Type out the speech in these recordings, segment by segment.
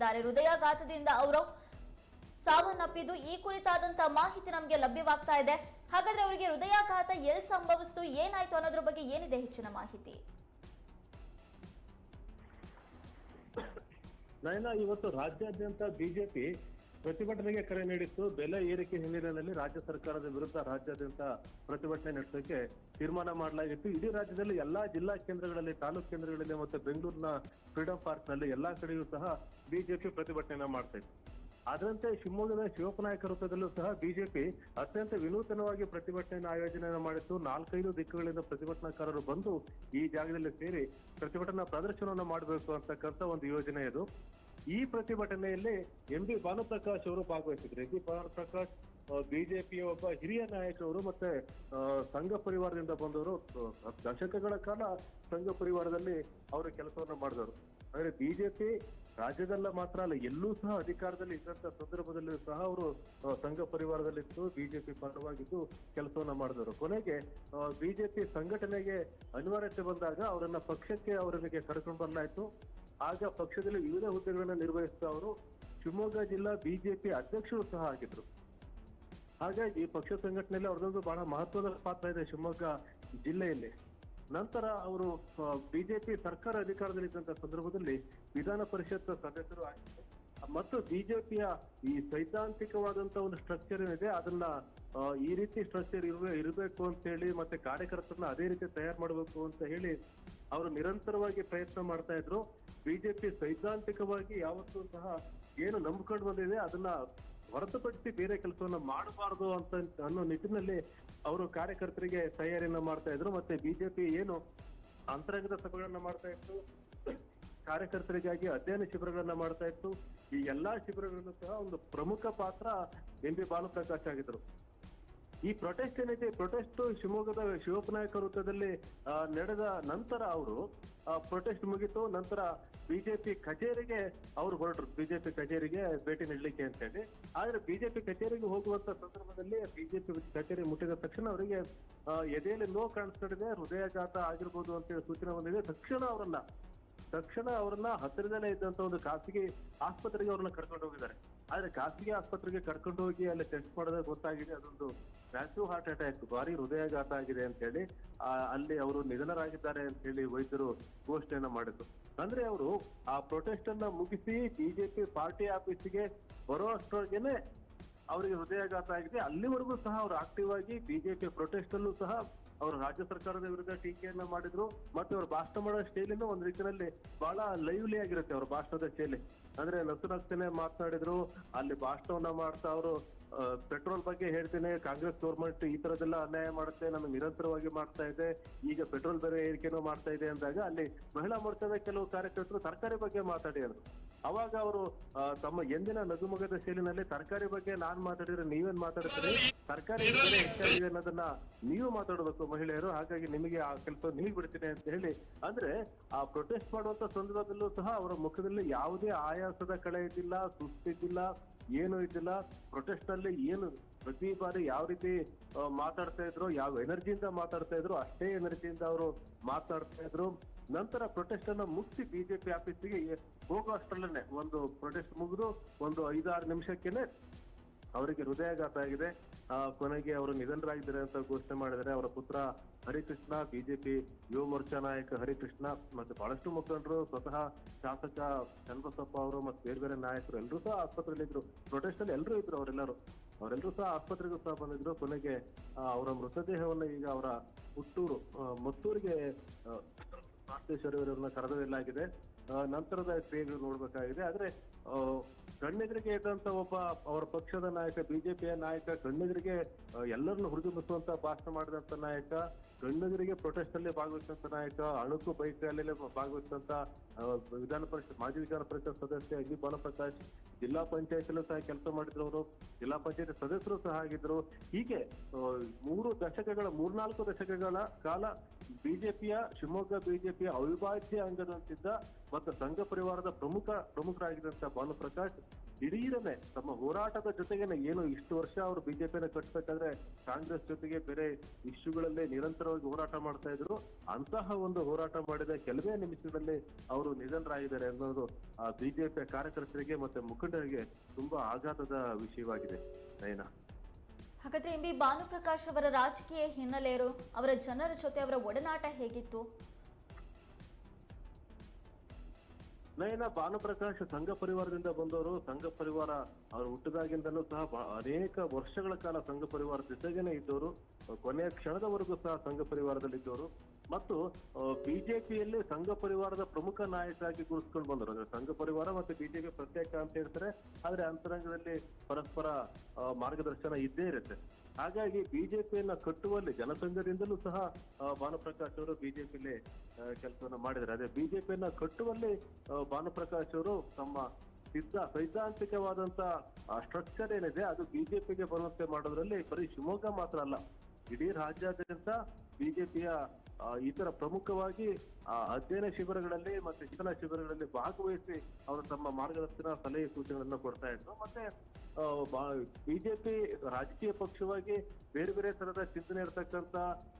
ಹೃದಯಾಘಾತದಿಂದ ಅವರು ಸಾವನ್ನಪ್ಪಿದ್ದು ಈ ಕುರಿತಾದಂತ ಮಾಹಿತಿ ನಮಗೆ ಲಭ್ಯವಾಗ್ತಾ ಇದೆ. ಹಾಗಾದ್ರೆ ಅವರಿಗೆ ಹೃದಯಾಘಾತ ಎಲ್ಲಿ ಸಂಭವಿಸ್ತು, ಏನಾಯ್ತು ಅನ್ನೋದ್ರ ಬಗ್ಗೆ ಏನಿದೆ ಹೆಚ್ಚಿನ ಮಾಹಿತಿ? ನಯನ ಇವತ್ತು ರಾಜ್ಯಾದ್ಯಂತ ಬಿಜೆಪಿ ಪ್ರತಿಭಟನೆಗೆ ಕರೆ ನೀಡಿತ್ತು ಬೆಲೆ ಏರಿಕೆ ಹಿನ್ನೆಲೆಯಲ್ಲಿ ರಾಜ್ಯ ಸರ್ಕಾರದ ವಿರುದ್ಧ ರಾಜ್ಯಾದ್ಯಂತ ಪ್ರತಿಭಟನೆ ನಡೆಸೋಕೆ ತೀರ್ಮಾನ ಮಾಡಲಾಗಿತ್ತು. ಇಡೀ ರಾಜ್ಯದಲ್ಲಿ ಎಲ್ಲಾ ಜಿಲ್ಲಾ ಕೇಂದ್ರಗಳಲ್ಲಿ, ತಾಲೂಕು ಕೇಂದ್ರಗಳಲ್ಲಿ ಮತ್ತು ಬೆಂಗಳೂರಿನ ಫ್ರೀಡಂ ಪಾರ್ಕ್ನಲ್ಲಿ ಎಲ್ಲಾ ಕಡೆಯೂ ಸಹ ಬಿಜೆಪಿ ಪ್ರತಿಭಟನೆ ಮಾಡ್ತಾ ಇತ್ತು. ಅದರಂತೆ ಶಿವಮೊಗ್ಗದ ಶಿವಪ್ಪನಾಯಕ ವೃತ್ತದಲ್ಲೂ ಸಹ ಬಿಜೆಪಿ ಅತ್ಯಂತ ವಿನೂತನವಾಗಿ ಪ್ರತಿಭಟನೆಯನ್ನು ಆಯೋಜನೆ ಮಾಡಿತ್ತು. ನಾಲ್ಕೈದು ದಿಕ್ಕುಗಳಿಂದ ಪ್ರತಿಭಟನಾಕಾರರು ಬಂದು ಈ ಜಾಗದಲ್ಲಿ ಸೇರಿ ಪ್ರತಿಭಟನಾ ಪ್ರದರ್ಶನವನ್ನು ಮಾಡಬೇಕು ಅಂತಕ್ಕಂಥ ಒಂದು ಯೋಜನೆ ಇದು. ಈ ಪ್ರತಿಭಟನೆಯಲ್ಲಿ ಎಂ ಬಿ ಭಾನುಪ್ರಕಾಶ್ ಅವರು ಭಾಗವಹಿಸಿದ್ರು ಎಂ ಬಿ ಭಾನುಪ್ರಕಾಶ್ ಬಿಜೆಪಿಯ ಒಬ್ಬ ಹಿರಿಯ ನಾಯಕರು ಮತ್ತೆ ಸಂಘ ಪರಿವಾರದಿಂದ ಬಂದವರು ದಶಕಗಳ ಕಾಲ ಸಂಘ ಪರಿವಾರದಲ್ಲಿ ಅವರು ಕೆಲಸವನ್ನು ಮಾಡಿದವರು. ಆದರೆ ಬಿಜೆಪಿ ರಾಜ್ಯದಲ್ಲ ಮಾತ್ರ ಅಲ್ಲ, ಎಲ್ಲೂ ಸಹ ಅಧಿಕಾರದಲ್ಲಿ ಇದ್ದಂತ ಸಂದರ್ಭದಲ್ಲಿ ಸಹ ಅವರು ಸಂಘ ಪರಿವಾರದಲ್ಲಿದ್ದು, ಬಿಜೆಪಿ ಪರವಾಗಿದ್ದು ಕೆಲಸವನ್ನ ಮಾಡಿದರು ಕೊನೆಗೆ ಬಿಜೆಪಿ ಸಂಘಟನೆಗೆ ಅನಿವಾರ್ಯತೆ ಬಂದಾಗ ಅವರನ್ನ ಪಕ್ಷಕ್ಕೆ ಅವರಿಗೆ ಕರ್ಕೊಂಡು ಆಗ ಪಕ್ಷದಲ್ಲಿ ವಿವಿಧ ಹುದ್ದೆಗಳನ್ನ ನಿರ್ವಹಿಸ್ತಾ ಅವರು ಶಿವಮೊಗ್ಗ ಜಿಲ್ಲಾ ಬಿಜೆಪಿ ಅಧ್ಯಕ್ಷರು ಸಹ ಆಗಿದ್ರು. ಹಾಗಾಗಿ ಪಕ್ಷ ಸಂಘಟನೆಯಲ್ಲಿ ಅವರದೊಂದು ಬಹಳ ಮಹತ್ವದ ಪಾತ್ರ ಇದೆ ಶಿವಮೊಗ್ಗ ಜಿಲ್ಲೆಯಲ್ಲಿ. ನಂತರ ಅವರು ಬಿಜೆಪಿ ಸರ್ಕಾರ ಅಧಿಕಾರದಲ್ಲಿದ್ದಂತ ಸಂದರ್ಭದಲ್ಲಿ ವಿಧಾನ ಪರಿಷತ್ ಸದಸ್ಯರು ಆಗಿದ್ದರು ಮತ್ತು ಬಿಜೆಪಿಯ ಈ ಸೈದ್ಧಾಂತಿಕವಾದಂತ ಒಂದು ಸ್ಟ್ರಕ್ಚರ್ ಏನಿದೆ, ಅದನ್ನ ಈ ರೀತಿ ಸ್ಟ್ರಕ್ಚರ್ ಇರುವ ಇರಬೇಕು ಅಂತ ಹೇಳಿ ಮತ್ತೆ ಕಾರ್ಯಕರ್ತರನ್ನ ಅದೇ ರೀತಿ ತಯಾರು ಮಾಡಬೇಕು ಅಂತ ಹೇಳಿ ಅವರು ನಿರಂತರವಾಗಿ ಪ್ರಯತ್ನ ಮಾಡ್ತಾ ಇದ್ರು. ಬಿಜೆಪಿ ಸೈದ್ಧಾಂತಿಕವಾಗಿ ಯಾವತ್ತೂ ಸಹ ಏನು ನಂಬ್ಕೊಂಡು ಬಂದಿದೆ, ಅದನ್ನ ಹೊರತುಪಡಿಸಿ ಬೇರೆ ಕೆಲಸವನ್ನ ಮಾಡಬಾರದು ಅಂತ ಅನ್ನೋ ನಿಟ್ಟಿನಲ್ಲಿ ಅವರು ಕಾರ್ಯಕರ್ತರಿಗೆ ತಯಾರಿಯನ್ನ ಮಾಡ್ತಾ ಇದ್ರು. ಮತ್ತೆ ಬಿಜೆಪಿ ಏನು ಅಂತರಂಗದ ಸಭೆಗಳನ್ನ ಮಾಡ್ತಾ ಇತ್ತು, ಕಾರ್ಯಕರ್ತರಿಗಾಗಿ ಅಧ್ಯಯನ ಶಿಬಿರಗಳನ್ನ ಮಾಡ್ತಾ ಇತ್ತು. ಈ ಎಲ್ಲಾ ಶಿಬಿರಗಳಲ್ಲೂ ಸಹ ಒಂದು ಪ್ರಮುಖ ಪಾತ್ರ ಎಂ ಬಿ ಬಾಲಪ್ರಕಾಶ್ ಆಗಿದ್ರು. ಈ ಪ್ರೊಟೆಸ್ಟ್ ಏನೈತೆ? ಪ್ರೊಟೆಸ್ಟ್ ಶಿವಮೊಗ್ಗದ ಶಿವಪ್ಪನಾಯಕ ವೃತ್ತದಲ್ಲಿ ನಡೆದ ನಂತರ ಅವರು ಪ್ರೊಟೆಸ್ಟ್ ಮುಗಿತು, ನಂತರ ಬಿಜೆಪಿ ಕಚೇರಿಗೆ ಅವರು ಹೊರಟರು. ಬಿಜೆಪಿ ಕಚೇರಿಗೆ ಭೇಟಿ ನೀಡಲಿಕ್ಕೆ ಅಂತ ಹೇಳಿ. ಆದ್ರೆ ಬಿಜೆಪಿ ಕಚೇರಿಗೆ ಹೋಗುವಂತ ಸಂದರ್ಭದಲ್ಲಿ ಬಿಜೆಪಿ ಕಚೇರಿ ಮುಟ್ಟಿದ ತಕ್ಷಣ ಅವರಿಗೆ ಎದೆಯಲ್ಲಿ ನೋವು ಕಾಣಿಸ್ಕೊಂಡಿದೆ, ಹೃದಯಾಘಾತ ಆಗಿರ್ಬೋದು ಅಂತ ಹೇಳಿ ಸೂಚನೆ ಬಂದಿದೆ. ತಕ್ಷಣ ಅವರನ್ನ ತಕ್ಷಣ ಅವರನ್ನ ಹತ್ತಿರದಲ್ಲೇ ಇದ್ದಂತ ಒಂದು ಖಾಸಗಿ ಆಸ್ಪತ್ರೆಗೆ ಅವ್ರನ್ನ ಕರ್ಕೊಂಡು ಹೋಗಿದ್ದಾರೆ. ಆದ್ರೆ ಖಾಸಗಿ ಆಸ್ಪತ್ರೆಗೆ ಕರ್ಕೊಂಡು ಹೋಗಿ ಅಲ್ಲಿ ಟೆಸ್ಟ್ ಮಾಡಿದಾಗ ಗೊತ್ತಾಗಿದೆ. ಅದೊಂದು ಮ್ಯಾಸಿವ್ ಹಾರ್ಟ್ ಅಟ್ಯಾಕ್ ಭಾರಿ ಹೃದಯಾಘಾತ ಆಗಿದೆ ಅಂತ ಹೇಳಿ ಅಲ್ಲಿ ಅವರು ನಿಧನರಾಗಿದ್ದಾರೆ ಅಂತ ಹೇಳಿ ವೈದ್ಯರು ಘೋಷಣೆಯನ್ನ ಮಾಡಿದ್ರು. ಅಂದ್ರೆ ಅವರು ಆ ಪ್ರೊಟೆಸ್ಟ್ ಅನ್ನ ಮುಗಿಸಿ ಬಿಜೆಪಿ ಪಾರ್ಟಿ ಆಫೀಸಿಗೆ ಬರೋ ಅಷ್ಟೊಳಗೇನೆ ಅವರಿಗೆ ಹೃದಯಾಘಾತ ಆಗಿದೆ. ಅಲ್ಲಿವರೆಗೂ ಸಹ ಅವರು ಆಕ್ಟಿವ್ ಆಗಿ ಬಿಜೆಪಿ ಪ್ರೊಟೆಸ್ಟ್ ಅಲ್ಲೂ ಸಹ ಅವರು ರಾಜ್ಯ ಸರ್ಕಾರದ ವಿರುದ್ಧ ಟೀಕೆಯನ್ನ ಮಾಡಿದ್ರು. ಮತ್ತೆ ಅವ್ರು ಭಾಷಣ ಮಾಡೋ ಶೈಲಿನೂ ಒಂದ್ ರೀತಿಯಲ್ಲಿ ಬಹಳ ಲೈವ್ಲಿ ಆಗಿರುತ್ತೆ ಅವ್ರ ಭಾಷಣದ ಶೈಲಿ. ಅಂದ್ರೆ ನಸು ನಗ್ತೇನೆ ಮಾತನಾಡಿದ್ರು, ಅಲ್ಲಿ ಭಾಷಣವನ್ನ ಮಾಡ್ತಾ ಅವರು ಪೆಟ್ರೋಲ್ ಬಗ್ಗೆ ಹೇಳ್ತೇನೆ ಕಾಂಗ್ರೆಸ್ ಗೌರ್ಮೆಂಟ್ ಈ ತರದೆಲ್ಲ ಅನ್ಯಾಯ ಮಾಡುತ್ತೆ ನಮಗೆ ನಿರಂತರವಾಗಿ ಮಾಡ್ತಾ ಇದೆ ಈಗ ಪೆಟ್ರೋಲ್ ಬೆಲೆ ಏರಿಕೆನೂ ಮಾಡ್ತಾ ಇದೆ ಅಂದಾಗ ಅಲ್ಲಿ ಮಹಿಳಾ ಮೋರ್ಚಾದ ಕೆಲವು ಕಾರ್ಯಕರ್ತರು ತರಕಾರಿ ಬಗ್ಗೆ ಮಾತಾಡಿ ಅಂದ್ರು. ಅವಾಗ ಅವರು ತಮ್ಮ ಎಂದಿನ ನಗುಮಗದ ಶೈಲಿನಲ್ಲಿ ತರಕಾರಿ ಬಗ್ಗೆ ನಾನ್ ಮಾತಾಡಿದ್ರೆ ನೀವೇನ್ ಮಾತಾಡ್ತೀರಿ? ತರಕಾರಿ ಬೆಲೆ ಹೆಚ್ಚಾಗಿದೆ ಅನ್ನೋದನ್ನ ನೀವು ಮಾತಾಡಬೇಕು ಮಹಿಳೆಯರು ಹಾಗಾಗಿ ನಿಮಗೆ ಆ ಕೆಲಸ ನೀವು ಬಿಡ್ತೀನಿ ಅಂತ ಹೇಳಿ. ಅಂದ್ರೆ ಆ ಪ್ರೊಟೆಸ್ಟ್ ಮಾಡುವಂತ ಸಂದರ್ಭದಲ್ಲೂ ಸಹ ಅವರ ಮುಖದಲ್ಲಿ ಯಾವುದೇ ಆಯಾಸದ ಕಳೆ ಇದ್ದಿಲ್ಲ ಸುಸ್ತಿದ್ದಿಲ್ಲ ಏನು ಇದ್ದಿಲ್ಲ ಪ್ರೊಟೆಸ್ಟ್ ಅಲ್ಲಿ ಏನು ಪ್ರತಿ ಬಾರಿ ಯಾವ ರೀತಿ ಮಾತಾಡ್ತಾ ಇದ್ರು, ಯಾವ ಎನರ್ಜಿಯಿಂದ ಮಾತಾಡ್ತಾ ಇದ್ರು, ಅಷ್ಟೇ ಎನರ್ಜಿಯಿಂದ ಅವರು ಮಾತಾಡ್ತಾ ಇದ್ರು. ನಂತರ ಪ್ರೊಟೆಸ್ಟ್ ಅನ್ನ ಮುಗಿಸಿ ಬಿಜೆಪಿ ಆಫೀಸಿಗೆ ಹೋಗೋ ಅಷ್ಟರಲ್ಲೇ ಒಂದು ಪ್ರೊಟೆಸ್ಟ್ ಮುಗಿದು ಒಂದು ಐದಾರು ನಿಮಿಷಕ್ಕೆನೆ ಅವರಿಗೆ ಹೃದಯಾಘಾತ ಆಗಿದೆ. ಕೊನೆಗೆ ಅವರು ನಿಧನರಾಗಿದ್ದಾರೆ ಅಂತ ಘೋಷಣೆ ಮಾಡಿದ್ದಾರೆ ಅವರ ಪುತ್ರ ಹರಿಕೃಷ್ಣ, ಬಿಜೆಪಿ ಯುವ ಮೋರ್ಚಾ ನಾಯಕ ಹರಿಕೃಷ್ಣ ಮತ್ತೆ ಬಹಳಷ್ಟು ಮುಖಂಡರು ಸ್ವತಃ ಶಾಸಕ ಚಂದ್ರಸಪ್ಪ ಅವರು ಮತ್ತೆ ಬೇರೆ ಬೇರೆ ನಾಯಕರು ಎಲ್ಲರೂ ಸಹ ಆಸ್ಪತ್ರೆಯಲ್ಲಿ ಇದ್ರು. ಪ್ರೊಟೆಸ್ಟ್ ಅಲ್ಲಿ ಎಲ್ಲರೂ ಇದ್ರು ಅವರೆಲ್ಲರೂ. ಅವರೆಲ್ಲರೂ ಸಹ ಆಸ್ಪತ್ರೆಗೂ ಸಹ ಬಂದಿದ್ರು. ಕೊನೆಗೆ ಅವರ ಮೃತದೇಹವನ್ನ ಈಗ ಅವರ ಹುಟ್ಟೂರು ಮತ್ತೂರಿಗೆ ಪಾರ್ಥೇಶ್ವರಿ ಅವರನ್ನ ಕರೆದೊಯ್ಯಲಾಗಿದೆ. ನಂತರದ ಕ್ರಿಯೆಗಳು ನೋಡಬೇಕಾಗಿದೆ. ಆದ್ರೆ ಕಣ್ಣೆದುರಿಗೆ ಇದ್ದಂತ ಒಬ್ಬ ಅವರ ಪಕ್ಷದ ನಾಯಕ, ಬಿಜೆಪಿಯ ನಾಯಕ ಕಣ್ಣೆದುರಿಗೆ ಎಲ್ಲರನ್ನು ಎಲ್ಲರನ್ನು ಹುರಿದುಂಬಿಸುವಂತ ಭಾಷಣ ಮಾಡಿದಂತ ನಾಯಕ ಕಣ್ಣೆದುರಿಗೆ ಪ್ರೊಟೆಸ್ಟ್ ಅಲ್ಲಿ ಭಾಗವಹಿಸಿದಂತ ನಾಯಕ, ಅಣುಕು ಬೈಕ್ ರ್ಯಾಲಿಯಲ್ಲಿ ಭಾಗವಹಿಸಿದಂತ ವಿಧಾನ ಪರಿಷತ್, ಮಾಜಿ ವಿಧಾನ ಪರಿಷತ್ ಸದಸ್ಯ ಅಗ್ನಿ ಬಾಲಪ್ರಕಾಶ್, ಜಿಲ್ಲಾ ಪಂಚಾಯತ್ ಸಹ ಕೆಲಸ ಮಾಡಿದ್ರು ಅವರು ಜಿಲ್ಲಾ ಪಂಚಾಯತ್ ಸದಸ್ಯರು ಸಹ ಆಗಿದ್ರು ಹೀಗೆ ಮೂರು ದಶಕಗಳ, ಮೂರ್ನಾಲ್ಕು ದಶಕಗಳ ಕಾಲ ಬಿಜೆಪಿಯ, ಶಿವಮೊಗ್ಗ ಬಿಜೆಪಿಯ ಅವಿಭಾಜ್ಯ ಅಂಗದಂತಿದ್ದ ಮತ್ತು ಸಂಘ ಪರಿವಾರದ ಪ್ರಮುಖ, ಪ್ರಮುಖರಾಗಿದ್ದಂತ ಭಾನುಪ್ರಕಾಶ್ ದಿಢೀರನೆ ತಮ್ಮ ಹೋರಾಟದ ಜೊತೆಗೇನೆ ಏನು ಇಷ್ಟು ವರ್ಷ ಅವರು ಬಿಜೆಪಿನ ಕಟ್ಟಬೇಕಾದ್ರೆ ಕಾಂಗ್ರೆಸ್ ಜೊತೆಗೆ ಬೇರೆ ಇಶ್ಯೂಗಳಲ್ಲೇ ನಿರಂತರ ನಿರಂತರವಾಗಿ ಹೋರಾಟ ಮಾಡ್ತಾ ಇದ್ರು. ಅಂತಹ ಒಂದು ಹೋರಾಟ ಮಾಡಿದ ಕೆಲವೇ ನಿಮಿಷದಲ್ಲಿ ಅವರು ನಿಧನರಾಗಿದ್ದಾರೆ ಅನ್ನೋದು ಆ ಬಿಜೆಪಿಯ ಕಾರ್ಯಕರ್ತರಿಗೆ ಮತ್ತೆ ಮುಖಂಡರಿಗೆ ತುಂಬಾ ಆಘಾತದ ವಿಷಯವಾಗಿದೆ. ನಯನ. ಹಾಗಾದ್ರೆ ಎಂ ಬಿ ಭಾನುಪ್ರಕಾಶ್ ಅವರ ರಾಜಕೀಯ ಹಿನ್ನೆಲೆಯರು ಅವರ ಜನರ ಜೊತೆ ಅವರ ಒಡನಾಟ ಹೇಗಿತ್ತು? ನಯನ ಭಾನುಪ್ರಕಾಶ್ ಸಂಘ ಪರಿವಾರದಿಂದ ಬಂದವರು, ಸಂಘ ಪರಿವಾರ ಅವರು ಹುಟ್ಟಿದಾಗಿಂದಲೂ ಸಹ ಅನೇಕ ವರ್ಷಗಳ ಕಾಲ ಸಂಘ ಪರಿವಾರ ಜೊತೆಗೇನೆ ಇದ್ದವರು, ಕೊನೆಯ ಕ್ಷಣದವರೆಗೂ ಸಹ ಸಂಘ ಪರಿವಾರದಲ್ಲಿ ಇದ್ದವರು ಮತ್ತು ಬಿಜೆಪಿಯಲ್ಲಿ ಸಂಘ ಪರಿವಾರದ ಪ್ರಮುಖ ನಾಯಕರಾಗಿ ಗುರುತಿಸ್ಕೊಂಡು ಬಂದರು. ಅಂದ್ರೆ ಸಂಘ ಪರಿವಾರ ಮತ್ತೆ ಬಿಜೆಪಿ ಪ್ರತ್ಯೇಕ ಅಂತ ಹೇಳ್ತಾರೆ, ಆದ್ರೆ ಅಂತರಂಗದಲ್ಲಿ ಪರಸ್ಪರ ಮಾರ್ಗದರ್ಶನ ಇದ್ದೇ ಇರುತ್ತೆ. ಹಾಗಾಗಿ ಬಿಜೆಪಿಯನ್ನ ಕಟ್ಟುವಲ್ಲಿ ಜನಸಂಘದಿಂದಲೂ ಸಹ ಭಾನುಪ್ರಕಾಶ್ ಅವರು ಬಿಜೆಪಿಯಲ್ಲಿ ಕೆಲಸವನ್ನ ಮಾಡಿದ್ದಾರೆ. ಅದೇ ಬಿಜೆಪಿಯನ್ನ ಕಟ್ಟುವಲ್ಲಿ ಭಾನುಪ್ರಕಾಶ್ ಅವರು ತಮ್ಮ ಸಿದ್ಧ ಸೈದ್ಧಾಂತಿಕವಾದಂತ ಸ್ಟ್ರಕ್ಚರ್ ಏನಿದೆ, ಅದು ಬಿಜೆಪಿಗೆ ಬರುವಂತೆ ಮಾಡೋದ್ರಲ್ಲಿ ಬರೀ ಶಿವಮೊಗ್ಗ ಮಾತ್ರ ಅಲ್ಲ, ಇಡೀ ರಾಜ್ಯಾದ್ಯಂತ ಬಿಜೆಪಿಯ ಇತರ ಪ್ರಮುಖವಾಗಿ ಆ, ಅಧ್ಯಯನ ಶಿಬಿರಗಳಲ್ಲಿ ಮತ್ತೆ ಶಿಕ್ಷಣ ಶಿಬಿರಗಳಲ್ಲಿ ಭಾಗವಹಿಸಿ ಅವರು ತಮ್ಮ ಮಾರ್ಗದರ್ಶನ ಸಲಹೆ ಸೂಚನೆಗಳನ್ನ ಕೊಡ್ತಾ ಇದ್ರು. ಮತ್ತೆ ಬಿಜೆಪಿ ರಾಜಕೀಯ ಪಕ್ಷವಾಗಿ ಬೇರೆ ಬೇರೆ ತರದ ಚಿಂತನೆ ಇರತಕ್ಕಂತ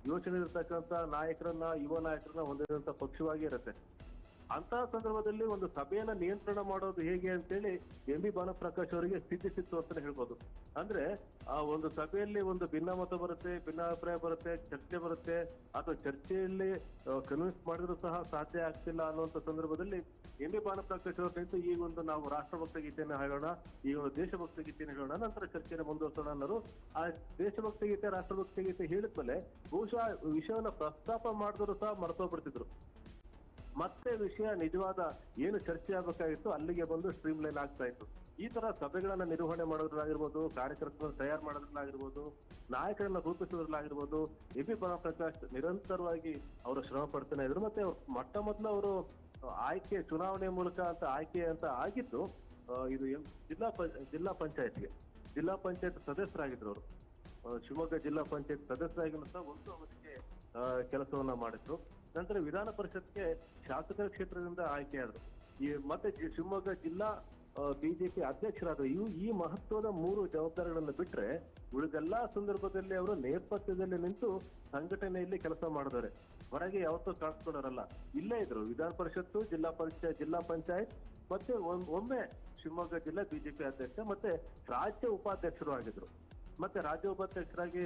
ಯೋಚನೆ ಇರತಕ್ಕಂತ ನಾಯಕರನ್ನ ಯುವ ನಾಯಕರನ್ನ ಹೊಂದಿರುವಂತ ಪಕ್ಷವಾಗಿ ಇರುತ್ತೆ. ಅಂತಹ ಸಂದರ್ಭದಲ್ಲಿ ಒಂದು ಸಭೆಯನ್ನ ನಿಯಂತ್ರಣ ಮಾಡೋದು ಹೇಗೆ ಅಂತೇಳಿ ಎಂ ಬಿ ಬಾಲಪ್ರಕಾಶ್ ಅವರಿಗೆ ಸಿದ್ಧಿಸಿತ್ತು ಅಂತ ಹೇಳ್ಬೋದು. ಅಂದ್ರೆ, ಆ ಒಂದು ಸಭೆಯಲ್ಲಿ ಒಂದು ಭಿನ್ನಮತ ಬರುತ್ತೆ, ಭಿನ್ನಾಭಿಪ್ರಾಯ ಬರುತ್ತೆ, ಚರ್ಚೆ ಬರುತ್ತೆ ಅಥವಾ ಚರ್ಚೆಯಲ್ಲಿ ಕನ್ವಿನ್ಸ್ ಮಾಡಿದ್ರು ಸಹ ಸಾಧ್ಯ ಆಗ್ತಿಲ್ಲ ಅನ್ನುವಂಥ ಸಂದರ್ಭದಲ್ಲಿ ಎಂ ಬಿ ಬಾಲಪ್ರಕಾಶ್ ಅವರು ನಿಂತು ಈಗ ಒಂದು ನಾವು ರಾಷ್ಟ್ರಭಕ್ತ ಗೀತೆಯನ್ನು ಹೇಳೋಣ ಈ ಒಂದು ದೇಶಭಕ್ತ ಗೀತೆಯನ್ನು ಹೇಳೋಣ, ನಂತರ ಚರ್ಚೆಯನ್ನು ಮುಂದುವರ್ಸೋಣ ಅನ್ನೋರು ಆ ದೇಶಭಕ್ತ ಗೀತೆ, ರಾಷ್ಟ್ರಭಕ್ತ ಗೀತೆ ಹೇಳಿದ್ಮೇಲೆ ಬಹುಶಃ ವಿಷಯವನ್ನ ಪ್ರಸ್ತಾಪ ಮಾಡಿದ್ರು ಸಹ ಮರ್ತೋಗ್ಬಿಡ್ತಿದ್ರು. ಮತ್ತೆ ವಿಷಯ ನಿಜವಾದ ಏನು ಚರ್ಚೆ ಆಗಬೇಕಾಗಿತ್ತು, ಅಲ್ಲಿಗೆ ಬಂದು ಸ್ಟ್ರೀಮ್ ಲೈನ್ ಆಗ್ತಾ ಇತ್ತು. ಈ ತರ ಸಭೆಗಳನ್ನ ನಿರ್ವಹಣೆ ಮಾಡೋದ್ರಲ್ಲಾಗಿರ್ಬೋದು, ಕಾರ್ಯಕರ್ತರನ್ನ ತಯಾರು ಮಾಡೋದ್ರಲ್ಲಾಗಿರ್ಬೋದು, ನಾಯಕರನ್ನ ರೂಪಿಸೋದ್ರಲ್ಲಾಗಿರ್ಬೋದು, ಎ ಬಿ ಪ್ರಕಾಶ್ ನಿರಂತರವಾಗಿ ಅವರು ಶ್ರಮ ಪಡ್ತಾನೆ ಇದ್ರು. ಮತ್ತೆ ಮೊಟ್ಟ ಮೊದಲು ಅವರು ಆಯ್ಕೆ, ಚುನಾವಣೆ ಮೂಲಕ ಅಂತ ಆಯ್ಕೆ ಅಂತ ಆಗಿದ್ದು ಇದು ಜಿಲ್ಲಾ ಪಂ- ಜಿಲ್ಲಾ ಪಂಚಾಯತ್ಗೆ. ಜಿಲ್ಲಾ ಪಂಚಾಯತ್ ಸದಸ್ಯರಾಗಿದ್ರು ಅವರು. ಶಿವಮೊಗ್ಗ ಜಿಲ್ಲಾ ಪಂಚಾಯತ್ ಸದಸ್ಯರಾಗಿ ಸಹ ಒಂದು ಅವಧಿಗೆ ಕೆಲಸವನ್ನ ಮಾಡಿದ್ರು. ನಂತರ ವಿಧಾನ ಪರಿಷತ್ಗೆ ಶಾಸಕರ ಕ್ಷೇತ್ರದಿಂದ ಆಯ್ಕೆಯಾದರು. ಈ ಮತ್ತೆ ಶಿವಮೊಗ್ಗ ಜಿಲ್ಲಾ ಬಿಜೆಪಿ ಅಧ್ಯಕ್ಷರಾದರು. ಇವು ಈ ಮಹತ್ವದ ಮೂರು ಜವಾಬ್ದಾರಿಗಳನ್ನು ಬಿಟ್ರೆ ಉಳಿದೆಲ್ಲಾ ಸಂದರ್ಭದಲ್ಲಿ ಅವರು ನೇಪಥ್ಯದಲ್ಲಿ ನಿಂತು ಸಂಘಟನೆಯಲ್ಲಿ ಕೆಲಸ ಮಾಡಿದ್ದಾರೆ ಹೊರಗೆ ಯಾವತ್ತೂ ಕಳ್ಸ್ಕೊಡೋರಲ್ಲ ಇಲ್ಲೇ ಇದ್ರು. ವಿಧಾನ ಪರಿಷತ್ತು, ಜಿಲ್ಲಾ ಪಂಚಾಯತ್ ಜಿಲ್ಲಾ ಪಂಚಾಯತ್, ಮತ್ತೆ ಒಮ್- ಒಮ್ಮೆ ಶಿವಮೊಗ್ಗ ಜಿಲ್ಲಾ ಬಿಜೆಪಿ ಅಧ್ಯಕ್ಷ, ಮತ್ತೆ ರಾಜ್ಯ ಉಪಾಧ್ಯಕ್ಷರು ಆಗಿದ್ರು. ಮತ್ತೆ ರಾಜ್ಯ ಉಪಾಧ್ಯಕ್ಷರಾಗಿ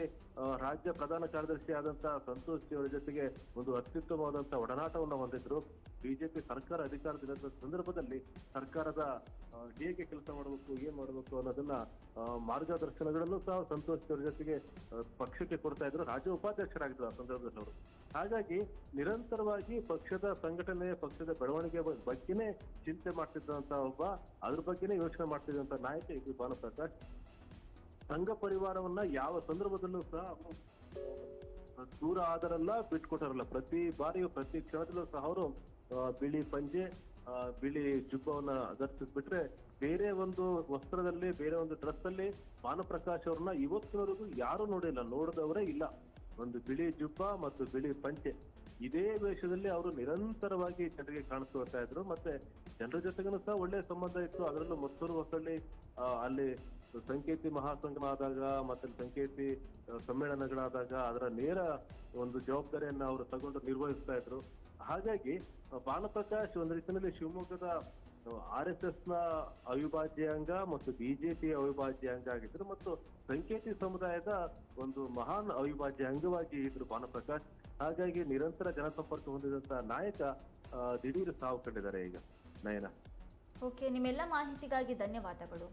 ರಾಜ್ಯ ಪ್ರಧಾನ ಕಾರ್ಯದರ್ಶಿ ಆದಂತ ಸಂತೋಷ್ ಅವರ ಜೊತೆಗೆ ಒಂದು ಅತ್ಯುತ್ತಮವಾದಂತ ಒಡನಾಟವನ್ನು ಹೊಂದಿದ್ರು. ಬಿಜೆಪಿ ಸರ್ಕಾರ ಅಧಿಕಾರದಲ್ಲಿದ್ದ ಸಂದರ್ಭದಲ್ಲಿ ಸರ್ಕಾರದ ಹೇಗೆ ಕೆಲಸ ಮಾಡಬೇಕು, ಏನ್ ಮಾಡಬೇಕು ಅನ್ನೋದನ್ನ ಮಾರ್ಗದರ್ಶನಗಳನ್ನು ಸಹ ಸಂತೋಷ್ ಅವರ ಜೊತೆಗೆ ಪಕ್ಷಕ್ಕೆ ಕೊಡ್ತಾ ಇದ್ರು. ರಾಜ್ಯ ಉಪಾಧ್ಯಕ್ಷರಾಗಿದ್ರು ಆ ಸಂದರ್ಭದಲ್ಲಿ ಅವರು. ಹಾಗಾಗಿ ನಿರಂತರವಾಗಿ ಪಕ್ಷದ ಸಂಘಟನೆ ಪಕ್ಷದ ಬೆಳವಣಿಗೆ ಬಗ್ಗೆನೇ ಚಿಂತೆ ಮಾಡ್ತಿದ್ದಂತ ಒಬ್ಬ, ಅದ್ರ ಬಗ್ಗೆನೇ ಯೋಚನೆ ಮಾಡ್ತಿದ್ದಂತ ನಾಯಕ ಇದು ಭಾನುಪ್ರಕಾಶ್ ಸಂಘ ಪರಿವಾರವನ್ನ ಯಾವ ಸಂದರ್ಭದಲ್ಲೂ ಸಹ ದೂರ ಆದರಲ್ಲ ಬಿಟ್ಕೊಟ್ಟಾರಲ್ಲ. ಪ್ರತಿ ಬಾರಿಯೂ, ಪ್ರತಿ ಕ್ಷಣದಲ್ಲೂ ಸಹ ಅವರು ಬಿಳಿ ಪಂಜೆ ಬಿಳಿ ಜುಬ್ಬವನ್ನ ಧರಿಸಿದ್ಬಿಟ್ರೆ ಬೇರೆ ಒಂದು ವಸ್ತ್ರದಲ್ಲಿ, ಬೇರೆ ಒಂದು ಡ್ರೆಸ್ ಅಲ್ಲಿ ಭಾನುಪ್ರಕಾಶ್ ಅವ್ರನ್ನ ಇವತ್ತಿನವರೆಗೂ ಯಾರು ನೋಡಿಲ್ಲ. ನೋಡಿದವರೇ ಇಲ್ಲ. ಒಂದು ಬಿಳಿ ಜುಬ್ಬ ಮತ್ತು ಬಿಳಿ ಪಂಚೆ. ಇದೇ ವೇಷದಲ್ಲಿ ಅವರು ನಿರಂತರವಾಗಿ ಜನರಿಗೆ ಕಾಣಿಸ್ಕೊಳ್ತಾ ಇದ್ರು. ಮತ್ತೆ ಜನರ ಜೊತೆಗೂ ಸಹ ಒಳ್ಳೆಯ ಸಂಬಂಧ ಇತ್ತು. ಅದರಲ್ಲೂ ಮತ್ತೂರು ಹೊಸಳ್ಳಿ ಅಲ್ಲಿ ಸಂಕೇತಿ ಮಹಾಸಂಗಮ ಆದಾಗ ಮತ್ತೆ ಸಂಕೇತಿ ಸಮ್ಮೇಳನಗಳಾದಾಗ ಅದರ ನೇರ ಒಂದು ಜವಾಬ್ದಾರಿಯನ್ನ ಅವರು ತಗೊಂಡು ನಿರ್ವಹಿಸ್ತಾ ಇದ್ರು. ಹಾಗಾಗಿ ಬಾಲಪ್ರಕಾಶ್ ಒಂದು ರೀತಿಯಲ್ಲಿ ಶಿವಮೊಗ್ಗದ ಆರ್ ಎಸ್ ಎಸ್ನ ಅವಿಭಾಜ್ಯ ಅಂಗ ಮತ್ತು ಬಿಜೆಪಿ ಅವಿಭಾಜ್ಯ ಅಂಗ ಆಗಿದ್ರು ಮತ್ತು ಸಂಕೇತಿ ಸಮುದಾಯದ ಒಂದು ಮಹಾನ್ ಅವಿಭಾಜ್ಯ ಅಂಗವಾಗಿ ಇದ್ರು ಬಾನಪ್ರಕಾಶ್ ಹಾಗಾಗಿ ನಿರಂತರ ಜನಸಂಪರ್ಕ ಹೊಂದಿದಂತ ನಾಯಕ ದಿಢೀರ್ ಸಾವು ಕಂಡಿದ್ದಾರೆ ಈಗ. ನಯನ. ಓಕೆ, ನಿಮ್ಮೆಲ್ಲ ಮಾಹಿತಿಗಾಗಿ ಧನ್ಯವಾದಗಳು.